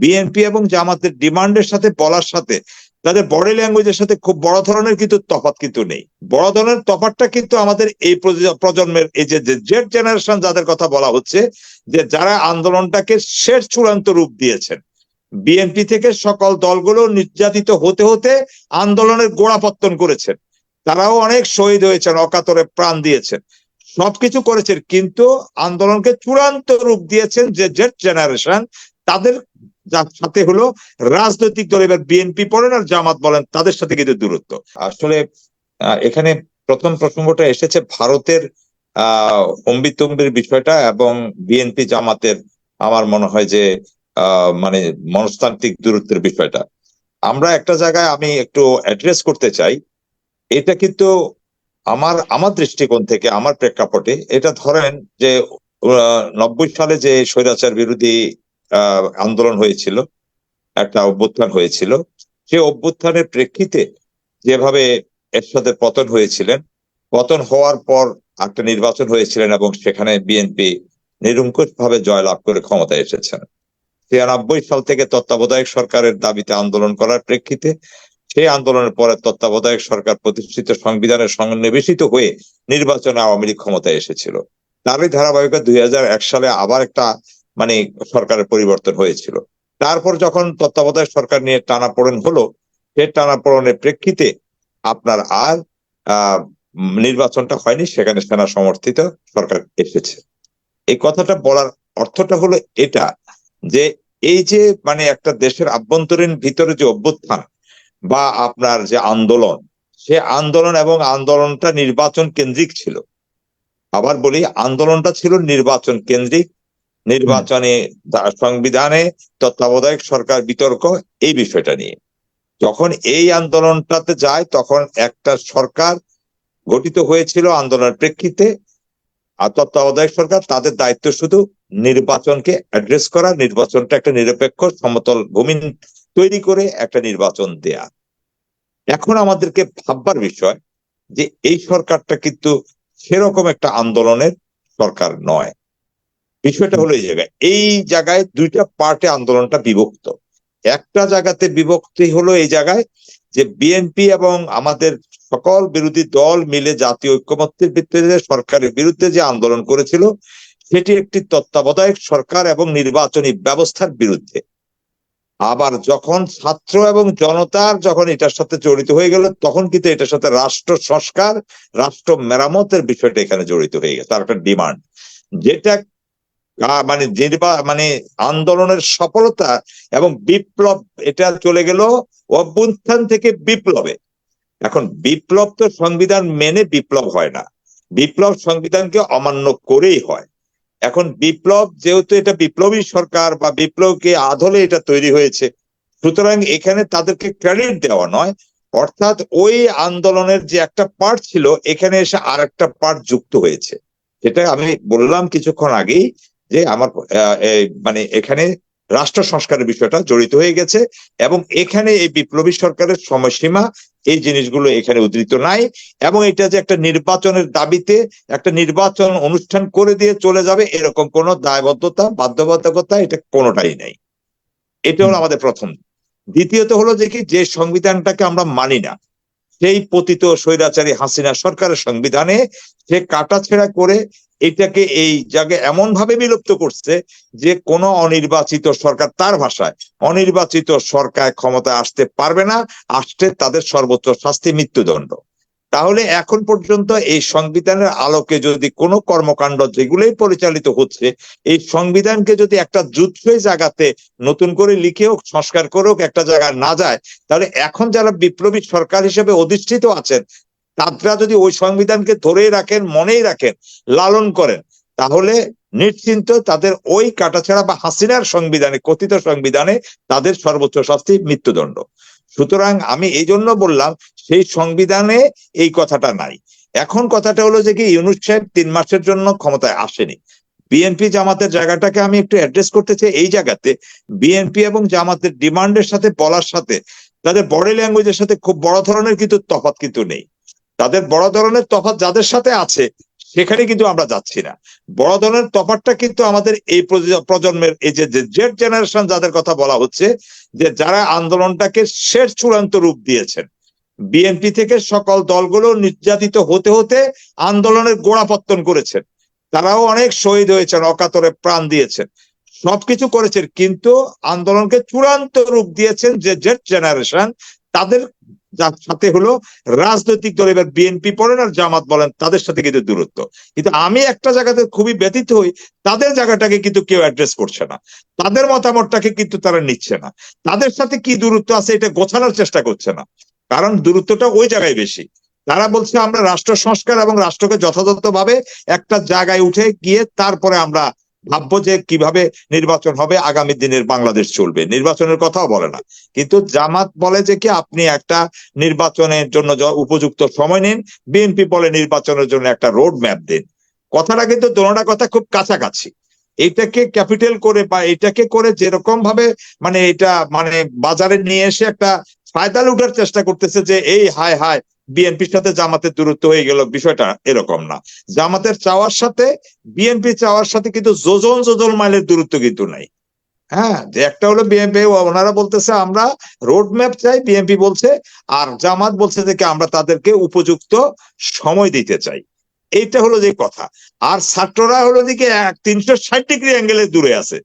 BNP এবং জামাতের ডিমান্ডের সাথে, বলার সাথে, তাদের বডি ল্যাঙ্গুয়েজের সাথে খুব বড় ধরনের কিন্তু তফাৎ কিন্তু নেই। বড় ধরনের তফাৎটা কিন্তু আমাদের এই প্রজন্মের, এই যে জেড জেনারেশন যাদের কথা বলা হচ্ছে, যে যারা আন্দোলনটাকে শেষ চূড়ান্ত রূপ দিয়েছেন। বিএনপি থেকে সকল দলগুলো নির্যাতিত হতে হতে আন্দোলনের গোড়াপত্তন করেছেন। তারাও অনেক শহীদ হয়েছেন, অকাতরে প্রাণ দিয়েছেন। সবকিছু করেছেন, কিন্তু আন্দোলনকে চূড়ান্ত রূপ দিয়েছেন যে জেড জেনারেশন তাদের যার সাথে হলো রাজনৈতিক দল এবার বিএনপি পড়েন আর জামাত বলেন, তাদের সাথে কিন্তু দূরত্ব। আসলে এখানে প্রথম প্রসঙ্গটা এসেছে ভারতের, আহ অম্বিতম্বির বিষয়টা এবং বিএনপি জামাতের আমার মনে হয় যে মানে মনস্তান্ত্রিক দূরত্বের বিষয়টা। আমরা একটা জায়গায় আমি একটু অ্যাড্রেস করতে চাই। এটা কিন্তু আমার আমার দৃষ্টিকোণ থেকে, আমার প্রেক্ষাপটে এটা ধরেন যে নব্বই সালে যে স্বৈরাচার বিরোধী আন্দোলন হয়েছিল, একটা অভ্যুত্থান হয়েছিল। সে অভ্যুত্থানের প্রেক্ষিতে যেভাবে এরশাদের পতন হয়েছিলেন, পতন হওয়ার পর একটা নির্বাচন হয়েছিলেন এবং সেখানে বিএনপি নিরঙ্কুশ ভাবে জয়লাভ করে ক্ষমতায় এসেছেন। ছিয়ানব্বই সাল থেকে তত্ত্বাবধায়ক সরকারের দাবিতে আন্দোলন করার প্রেক্ষিতে সেই আন্দোলনের পরে তত্ত্বাবধায়ক সরকার প্রতিষ্ঠিত সংবিধানের সন্নিবেশিত হয়ে নির্বাচনে আওয়ামী লীগ ক্ষমতায় এসেছিল। তারই ধারাবাহিকতা দুই হাজার এক সালে আবার একটা মানে সরকারের পরিবর্তন হয়েছিল। তারপর যখন তত্ত্বাবধায়ক সরকার নিয়ে টানাপোড়েন হলো, সে টানাপোড়েনের প্রেক্ষিতে আপনার আর নির্বাচনটা হয়নি, সেখানে সেনা সমর্থিত সরকার এসেছে। এই কথাটা বলার অর্থটা হলো এটা যে, এই যে মানে একটা দেশের আভ্যন্তরীণ ভিতরে যে অভ্যুত্থান বা আপনার যে আন্দোলন, সে আন্দোলন এবং আন্দোলনটা নির্বাচন কেন্দ্রিক ছিল। আবার বলি, আন্দোলনটা ছিল নির্বাচন কেন্দ্রিক নির্বাচনে সংবিধানে তত্ত্বাবধায়ক সরকার বিতর্ক এই বিষয়টা নিয়ে। যখন এই আন্দোলনটাতে যায়, তখন একটা সরকার গঠিত হয়েছিল আন্দোলনের প্রেক্ষিতে, আর তত্ত্বাবধায়ক সরকার তাদের দায়িত্ব শুধু নির্বাচনকে অ্যাড্রেস করা নির্বাচনটা একটা নিরপেক্ষ সমতল ভূমি তৈরি করে একটা নির্বাচন দেয়া। এখন আমাদেরকে ভাববার বিষয় যে এই সরকারটা কিন্তু সেরকম একটা আন্দোলনের সরকার নয়। বিষয়টা হলো এই জায়গায়। এই জায়গায় দুইটা পার্টে আন্দোলনটা বিভক্ত। একটা জায়গাতে বিভক্তি হলো এই জায়গায় যে বিএনপি এবং আমাদের সকল বিরোধী দল মিলে জাতীয় ঐক্যমত্যের ভিত্তিতে সরকারের বিরুদ্ধে যে আন্দোলন করেছিল, সেটি একটি তত্ত্বাবধায়ক সরকার এবং নির্বাচনী ব্যবস্থার বিরুদ্ধে। আবার যখন ছাত্র এবং জনতার যখন এটার সাথে জড়িত হয়ে গেল, তখন কিন্তু এটার সাথে রাষ্ট্র সংস্কার, রাষ্ট্র মেরামতের বিষয়টা এখানে জড়িত হয়ে গেছে তার একটা ডিমান্ড। যেটা মানে নির্বা মানে আন্দোলনের সফলতা এবং বিপ্লব, এটা চলে গেল অভ্যুত্থান থেকে বিপ্লবে। এখন বিপ্লব তো সংবিধান মেনে বিপ্লব হয় না। বিপ্লব সংবিধানকে অমান্য করেই হয়। এখন বিপ্লব যেহেতু এটা বিপ্লবী সরকার বা বিপ্লবকে আধলে এটা তৈরি হয়েছে, সুতরাং এখানে তাদেরকে ক্রেডিট দেওয়া নয়, অর্থাৎ ওই আন্দোলনের যে একটা পার্ট ছিল, এখানে এসে আর একটা পার্ট যুক্ত হয়েছে। যেটা আমি বললাম কিছুক্ষণ আগেই যে আমার মানে এখানে রাষ্ট্র সংস্কারের বিষয়টা জড়িত হয়ে গেছে এবং এখানে এই বিপ্লবী সরকারের সময়সীমা এই জিনিসগুলো এখানে উদ্ধৃত নাই এবং এটা যে একটা নির্বাচনের দাবিতে একটা নির্বাচন অনুষ্ঠান করে দিয়ে চলে যাবে এরকম কোনো দায়বদ্ধতা বাধ্যবাধকতা এটা কোনোটাই নাই। এটা হলো আমাদের প্রথম। দ্বিতীয়ত হলো যে কি যে সংবিধানটাকে আমরা মানি না সেই পতিত স্বৈরাচারী হাসিনা সরকারের সংবিধানে সে কাটাছেড়া করে এটাকে এই জায়গায় এমন ভাবে বিলুপ্ত করছে যে কোনো অনির্বাচিত সরকার তার ভাষায়, অনির্বাচিত সরকার ক্ষমতায় আসতে পারবে না, আসতে তাদের সর্বোচ্চ শাস্তি মৃত্যুদণ্ড। তাহলে এখন পর্যন্ত এই সংবিধানের আলোকে যদি কোনো কর্মকাণ্ড যেগুলোই পরিচালিত হচ্ছে, এই সংবিধানকে যদি একটা যুদ্ধই জায়গাতে নতুন করে লিখে হোক, সংস্কার করে হোক, একটা জায়গায় না যায়, তাহলে এখন যারা বিপ্লবী সরকার হিসেবে অধিষ্ঠিত আছেন তারা যদি ওই সংবিধানকে ধরেই রাখেন, মনেই রাখেন, লালন করেন, তাহলে নিশ্চিন্ত তাদের ওই কাটাছেড়া বা হাসিনার সংবিধানে, কথিত সংবিধানে তাদের সর্বোচ্চ শাস্তি মৃত্যুদণ্ড। সুতরাং আমি এই জন্য বললাম, সেই সংবিধানে এই কথাটা নাই। এখন কথাটা হলো যে কি, ইউনুস সাহেব তিন মাসের জন্য ক্ষমতায় আসেনি। বিএনপি জামাতের জায়গাটাকে আমি একটু অ্যাড্রেস করতে চাই, এই জায়গাতে বিএনপি এবং জামাতের ডিমান্ডের সাথে বলার সাথে, তাদের বডি ল্যাঙ্গুয়েজের সাথে খুব বড় ধরনের কিন্তু তফাৎ কিন্তু নেই। তাদের বড় ধরনের তফাৎ যাদের সাথে আছে, সেখানে কিন্তু আমরা যাচ্ছি না। বড় ধরনের তফাৎটা কিন্তু আমাদের এই প্রজন্মের এই যে, জেড জেনারেশন যাদের কথা বলা হচ্ছে, যে যারা আন্দোলনটাকে শেষ চূড়ান্ত রূপ দিয়েছেন। বিএনপি থেকে সকল দলগুলো নির্যাতিত হতে হতে আন্দোলনের গোড়াপত্তন করেছেন। তারাও অনেক শহীদ হয়েছেন, অকাতরে প্রাণ দিয়েছেন। সবকিছু করেছেন, কিন্তু আন্দোলনকে চূড়ান্ত রূপ দিয়েছেন যে জেড জেনারেশন, তাদের যার সাথে হলো রাজনৈতিক দল এবার বিএনপি পড়েন আর জামাত বলেন, তাদের সাথে কিন্তু দূরত্ব। কিন্তু আমি একটা জায়গাতে খুবই ব্যতীত হই, তাদের জায়গাটাকে কিন্তু কেউ অ্যাড্রেস করছে না। তাদের মতামতটাকে কিন্তু তারা নিচ্ছে না। তাদের সাথে কি দূরত্ব আছে এটা গোছানোর চেষ্টা করছে না। কারণ দূরত্বটা ওই জায়গায় বেশি। তারা বলছে, আমরা রাষ্ট্র সংস্কার এবং রাষ্ট্রকে যথাযথভাবে একটা জায়গায় উঠে গিয়ে তারপরে আমরা ভাববো যে কীভাবে নির্বাচন হবে, আগামী দিনের বাংলাদেশ চলবে। নির্বাচনের কথাও বলে না। কিন্তু জামাত বলে যে কি, আপনি একটা নির্বাচনের জন্য উপযুক্ত সময় নিন, বিএনপি বলে নির্বাচনের জন্য একটা রোড ম্যাপ দিন। কথাটা কিন্তু দোনোটা কথা খুব কাছাকাছি। এটাকে ক্যাপিটাল করে বা এটাকে করে যেরকম ভাবে মানে এটা মানে বাজারে নিয়ে এসে একটা ফায়দা লুটার চেষ্টা করতেছে যে, এই হায় হায় বিএনপির সাথে জামাতের দূরত্ব হয়ে গেল, বিষয়টা এরকম না। জামাতের চাওয়ার সাথে, বিএনপি চাওয়ার সাথে কিন্তু যোজন যোজন মাইলের দূরত্ব কিন্তু নাই। হ্যাঁ যে একটা হলো বিএনপি, ওনারা বলতেছে আমরা রোড ম্যাপ চাই, বিএনপি বলছে, আর জামাত বলছে যে আমরা তাদেরকে উপযুক্ত সময় দিতে চাই। এইটা হলো যে কথা। আর ছাত্ররা হলো দিকে তিনশো ষাট ডিগ্রি অ্যাঙ্গেলে দূরে আছে।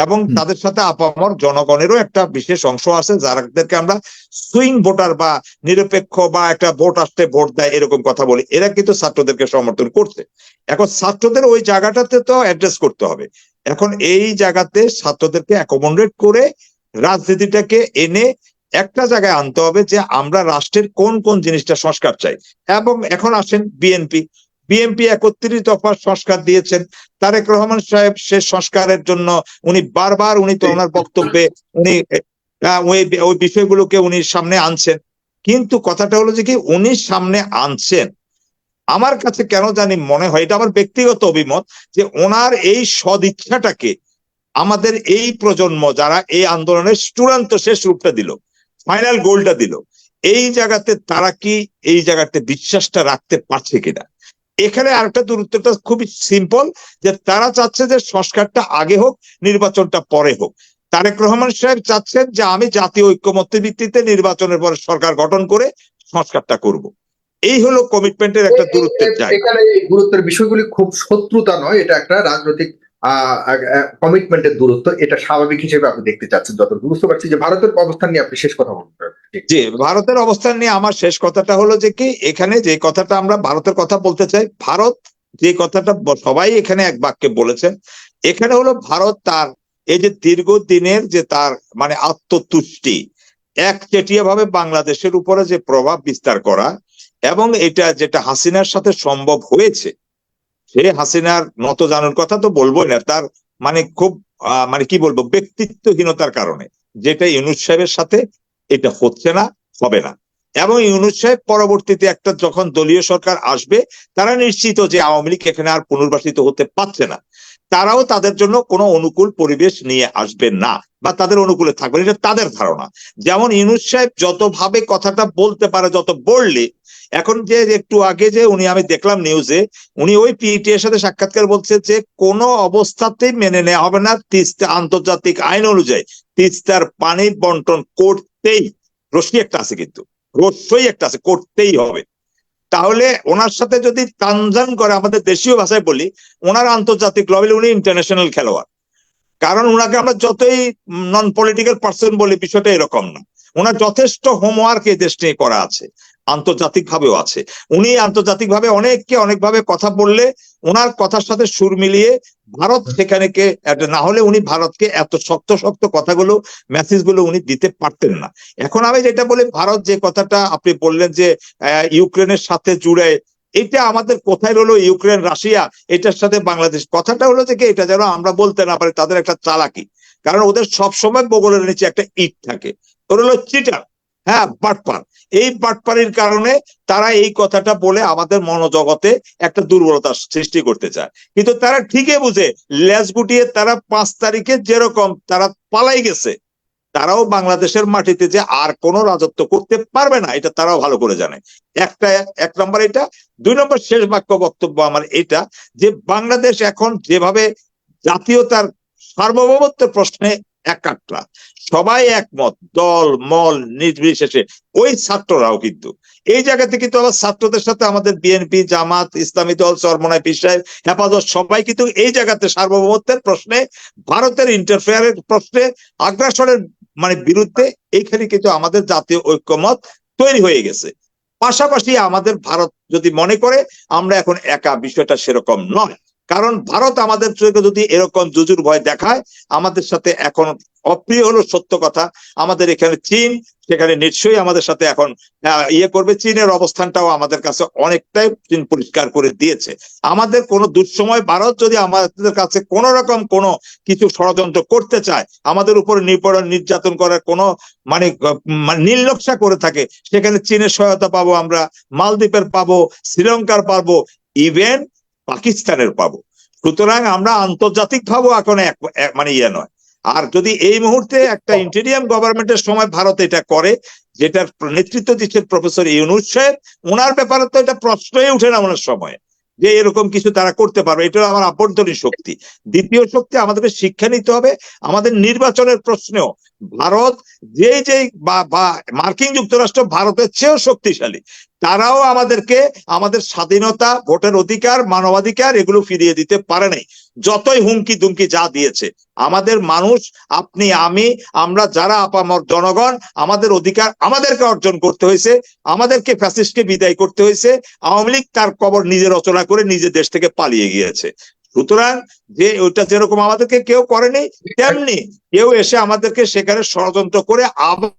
এবং তাদের সাথে আপামর জনগণেরও একটা বিশেষ অংশ আছে যাদেরকে আমরা সুইং ভোটার বা নিরপেক্ষ বা একটা ভোট আসতে ভোট দেয় এরকম কথা বলি। এরা কিন্তু ছাত্রদেরকে সমর্থন করছে। এখন ছাত্রদের ওই জায়গাটাতে তো অ্যাড্রেস করতে হবে। এখন এই জায়গাতে ছাত্রদেরকে অ্যাকোমোডেট করে রাজনীতিটাকে এনে একটা জায়গায় আনতে হবে যে আমরা রাষ্ট্রের কোন কোন জিনিসটা সংস্কার চাই। এবং এখন আসেন বিএনপি। বিএনপি একত্রিশ দফার সংস্কার দিয়েছেন। তারেক রহমান সাহেব সে সংস্কারের জন্য উনি বারবার উনি তো ওনার বক্তব্যে উনি ওই বিষয়গুলোকে উনি সামনে আনছেন। কিন্তু কথাটা হলো যে কি, উনি সামনে আনছেন। আমার কাছে কেন জানি মনে হয়, এটা আমার ব্যক্তিগত অভিমত, যে ওনার এই সদিচ্ছাটাকে আমাদের এই প্রজন্ম যারা এই আন্দোলনের চূড়ান্ত শেষ রূপটা দিল, ফাইনাল গোলটা দিল, এই জায়গাতে তারা কি এই জায়গাতে বিশ্বাসটা রাখতে পারছে কিনা? এখানে আরেকটা দূরত্বটা খুবই সিম্পল যে তারা চাচ্ছে যে সংস্কারটা আগে হোক নির্বাচনটা পরে হোক। তারেক রহমান সাহেব চাচ্ছেন যে আমি জাতীয় ঐক্যমত্যের ভিত্তিতে নির্বাচনের পরে সরকার গঠন করে সংস্কারটা করব। এই হলো কমিটমেন্টের একটা দূরত্বের জায়গা। এখানে এই গুরুত্বের বিষয়গুলি খুব শত্রুতা নয় এটা একটা রাজনৈতিক কমিটমেন্টের দূরত্ব, এটা স্বাভাবিক হিসেবে আপনি দেখতে চাচ্ছেন যত বুঝতে পারছি যে ভারতের অবস্থান নিয়ে আপনি শেষ কথা বলতে জি, ভারতের অবস্থান নিয়ে আমার শেষ কথাটা হলো যে কি, এখানে যে কথাটা আমরা ভারতের কথা বলতে চাই, ভারত যে কথাটা সবাই এখানে এক বাক্যে বলেছেন এখানে হলো ভারত তার, এই যে দীর্ঘদিনের যে তার মানে আত্মতুষ্টি একচেটিয়া ভাবে বাংলাদেশের উপরে যে প্রভাব বিস্তার করা, এবং এটা যেটা হাসিনার সাথে সম্ভব হয়েছে সে হাসিনার নত জানার কথা তো বলবোই না, তার মানে খুব মানে কি বলব, ব্যক্তিত্বহীনতার কারণে। যেটা ইউনুস সাহেবের সাথে, এটা হচ্ছে না, হবে না। এবং ইউনুস সাহেব পরবর্তীতে একটা যখন দলীয় সরকার আসবে, তারা নিশ্চিত যে আওয়ামী লীগ এখানে আর পুনর্বাসিত হতে পারছে না। তারাও তাদের জন্য কোনো অনুকূল পরিবেশ নিয়ে আসবে না, বা তাদের অনুকূলে থাকবে এটা তাদের ধারণা। যেমন ইউনুস সাহেব যতভাবে কথাটা বলতে পারে, যত বললে এখন যে একটু আগে যে উনি, আমি দেখলাম নিউজে উনি ওই পিইটি এর সাথে সাক্ষাৎকার বলছে যে কোনো অবস্থাতেই মেনে নেওয়া হবে না। তিস্তা আন্তর্জাতিক আইন অনুযায়ী তিস্তার পানি বন্টন করতেই রশ্মি একটা আছে কিন্তু, রস্যই একটা আছে, করতেই হবে। তাহলে ওনার সাথে যদি তানজান করে, আমাদের দেশীয় ভাষায় বলি, ওনার আন্তর্জাতিক লেভেলে উনি ইন্টারন্যাশনাল খেলোয়াড়। কারণ ওনাকে আমরা যতই নন পলিটিক্যাল পার্সন বলি, বিষয়টা এরকম না। ওনার যথেষ্ট হোমওয়ার্ক এই দেশ নিয়ে করা আছে। আন্তর্জাতিক ভাবেও আছে। উনি আন্তর্জাতিক ভাবে অনেককে অনেকভাবে কথা বললে ওনার কথার সাথে সুর মিলিয়ে ভারত সেখানে কে না হলে উনি ভারতকে এত শক্ত শক্ত কথাগুলো মেসেজগুলো উনি দিতে পারতেন না। এখন আমি যেটা বলি, ভারত যে কথাটা আপনি বললেন যে ইউক্রেনের সাথে জুড়ে, এটা আমাদের কোথায় রইল? ইউক্রেন, রাশিয়া, এটার সাথে বাংলাদেশ। কথাটা হলো যে কি, এটা যেন আমরা বলতে না পারি, তাদের একটা চালাকি। কারণ ওদের সবসময় বগলের নিচে একটা ইট থাকে। ওরা হলো চিটার হ্যাঁ বাটপার এই বাটপারির কারণে তারা এই কথাটা বলে আমাদের মনোজগতে একটা দুর্বলতা সৃষ্টি করতে চায়। কিন্তু তারা ঠিকই বুঝে, লেজ গুটিয়ে তারা পাঁচ তারিখে যেরকম তারা পালাই গেছে, তারাও বাংলাদেশের মাটিতে যে আর কোনো রাজত্ব করতে পারবে না, এটা তারাও ভালো করে জানে। একটা, এক নম্বর এটা। দুই নম্বর শেষ বাক্য বক্তব্য আমার এটা যে, বাংলাদেশ এখন যেভাবে জাতীয়তার সার্বভৌমত্বের প্রশ্নে একাট্টা সবাই একমত, দল, মল, নির্বিশেষে। ওই ছাত্ররাও কিন্তু। এই জায়গাতে কিন্তু আবার ছাত্রদের সাথে আমাদের বিএনপি, জামাত, ইসলামী দল চরমনায় পীর সাহেব, হেফাজত, সবাই কিন্তু এই জায়গাতে সার্বভৌমত্বের প্রশ্নে, ভারতের ইন্টারফেয়ারের প্রশ্নে আগ্রাসনের মানে বিরুদ্ধে এইখানে কিন্তু আমাদের জাতীয় ঐক্যমত তৈরি হয়ে গেছে। পাশাপাশি আমাদের ভারত যদি মনে করে, আমরা এখন একা, বিষয়টা সেরকম নয়। কারণ ভারত আমাদের চোখে যদি এরকম জুজুর ভয় দেখায় আমাদের সাথে এখন অপ্রিয় হলো সত্য কথা। আমাদের এখানে চীন সেখানে নিশ্চয়ই আমাদের সাথে এখন ইয়ে করবে। চীনের অবস্থানটাও আমাদের কাছে অনেকটাই চীন পরিষ্কার করে দিয়েছে। আমাদের কোনো দুঃসময় ভারত যদি আমাদের কাছে কোন রকম কোনো কিছু ষড়যন্ত্র করতে চায় আমাদের উপরে নির্ভর নির্যাতন করার কোনো মানে আহ, মানে করে থাকে সেখানে চীনের সহায়তা পাবো আমরা মালদ্বীপের পাবো শ্রীলঙ্কার পাবো ইভেন পাকিস্তানের পাবো। সুতরাং আমরা আন্তর্জাতিক ভাবে এখন এক- মানে ইয়ে নয়। আর যদি এই মুহূর্তে একটা ইন্টেরিয়াম গভর্নমেন্টের সময় ভারত এটা করে, যেটার নেতৃত্ব দিচ্ছেন প্রফেসর ইউনুস সাহেব ওনার ব্যাপারে তো এটা প্রশ্নই উঠে না ওনার সময়, যে এরকম কিছু তারা করতে পারবে। এটা আমার আভ্যন্তরীণ শক্তি। দ্বিতীয় শক্তি আমাদেরকে শিক্ষা নিতে হবে। আমাদের নির্বাচনের প্রশ্নেও ভারত যেই যেই বা, মার্কিন যুক্তরাষ্ট্র ভারতের চেয়েও শক্তিশালী। তারাও আমাদেরকে আমাদের স্বাধীনতা, ভোটের অধিকার, মানবাধিকার এগুলো ফিরিয়ে দিতে পারে নাই। যতই হুমকি দুমকি যা দিয়েছে, আমাদের মানুষ, আপনি, আমি, আমরা যারা আপামর জনগণ, আমাদের অধিকার আমাদেরকে অর্জন করতে হয়েছে, আমাদেরকে ফ্যাসিস্টকে বিদায় করতে হয়েছে, আওয়ামী লীগ তার কবর নিজে রচনা করে নিজে দেশ থেকে পালিয়ে গিয়েছে। সুতরাং যে ওইটা যেরকম আমাদেরকে কেউ করেনি, তেমনি কেউ এসে আমাদেরকে সেখানে ষড়যন্ত্র করে আবার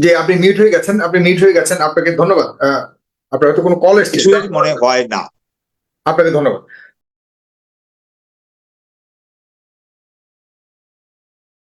জি আপনি মিউট হয়ে গেছেন আপনি মিউট হয়ে গেছেন আপনাকে ধন্যবাদ। আহ, আপনার হয়তো কোনো কল এসেছে। মনে হয় না। আপনাকে ধন্যবাদ।